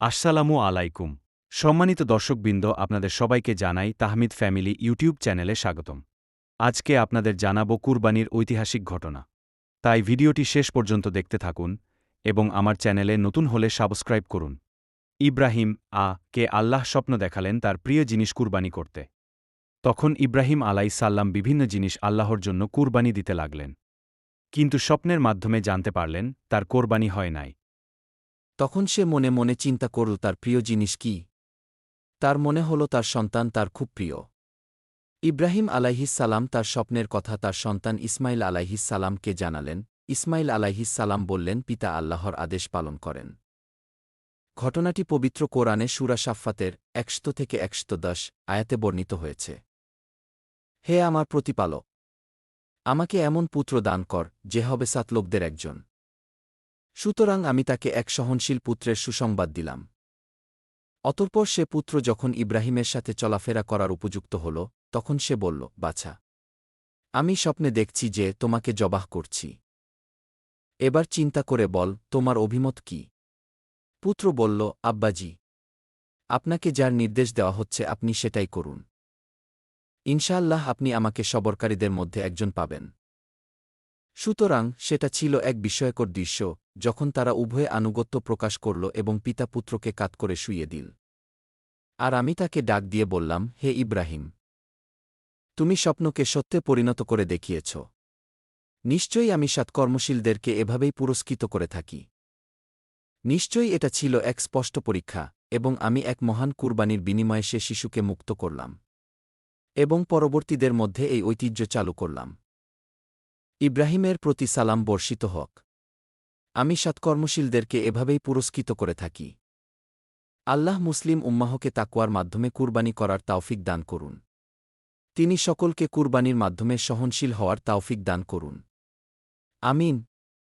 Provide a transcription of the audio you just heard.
আসসালামু আলাইকুম। সম্মানিত দর্শকবৃন্দ, আপনাদের সবাইকে জানাই তাহমিদ ফ্যামিলি ইউটিউব চ্যানেলে স্বাগতম। আজকে আপনাদের জানাব কুরবানির ঐতিহাসিক ঘটনা। তাই ভিডিওটি শেষ পর্যন্ত দেখতে থাকুন এবং আমার চ্যানেলে নতুন হলে সাবস্ক্রাইব করুন। ইব্রাহিম আ কে আল্লাহ স্বপ্ন দেখালেন তার প্রিয় জিনিস কুরবানি করতে। তখন ইব্রাহিম আলাই সাল্লাম বিভিন্ন জিনিস আল্লাহর জন্য কুরবানি দিতে লাগলেন। কিন্তু স্বপ্নের মাধ্যমে জানতে পারলেন, তার কোরবানি হয় নাই। তখন সে মনে মনে চিন্তা করল, তার প্রিয় জিনিস কি? তার মনে হল, তার সন্তান তার খুব প্রিয়। ইব্রাহিম আলাইহিসালাম তার স্বপ্নের কথা, তার সন্তান ইসমাইল আলাইহিসালামকে জানালেন। ইসমাইল আলাইহিসালাম বললেন, পিতা আল্লাহর আদেশ পালন করেন। ঘটনাটি পবিত্র কোরআনে সুরা সাফাতের একশত থেকে একশত দশ আয়াতে বর্ণিত হয়েছে। হে আমার প্রতিপালক, আমাকে এমন পুত্র দান কর, যে হবে সাত লোকদের একজন। সুতরাং আমি তাকে এক সহনশীল পুত্রের সুসংবাদ দিলাম। অতঃপর সে পুত্র যখন ইব্রাহিমের সাথে চলাফেরা করার উপযুক্ত হল, তখন সে বলল, বাছা, আমি স্বপ্নে দেখছি যে তোমাকে জবাহ করছি। এবার চিন্তা করে বল, তোমার অভিমত কি? পুত্র বলল, আব্বাজি, আপনাকে যার নির্দেশ দেওয়া হচ্ছে আপনি সেটাই করুন। ইনশাআল্লাহ আপনি আমাকে সবরকারীদের মধ্যে একজন পাবেন। সুতরাং সেটা ছিল এক বিস্ময়কর দৃশ্য, যখন তারা উভয়ে আনুগত্য প্রকাশ করল এবং পিতা পুত্রকে কাত করে শুইয়ে দিল। আর আমি তাকে ডাক দিয়ে বললাম, হে ইব্রাহিম! তুমি স্বপ্নকে সত্যে পরিণত করে দেখিয়েছ। নিশ্চয়ই আমি সৎকর্মশীলদেরকে এভাবেই পুরস্কৃত করে থাকি। নিশ্চয়ই এটা ছিল এক স্পষ্ট পরীক্ষা, এবং আমি এক মহান কুরবানির বিনিময়ে সে শিশুকে মুক্ত করলাম। এবং পরবর্তীদের মধ্যে এই ঐতিহ্য চালু করলাম। ইব্রাহিমের প্রতি সালাম বর্ষিত হক। আমি সৎকর্মশীলদেরকে এভাবেই পুরস্কৃত করে থাকি। আল্লাহ মুসলিম উম্মাহকে তাকুয়ার মাধ্যমে কুরবানি করার তাওফিক দান করুন। তিনি সকলকে কুরবানির মাধ্যমে সহনশীল হওয়ার তাওফিক দান করুন। আমিন।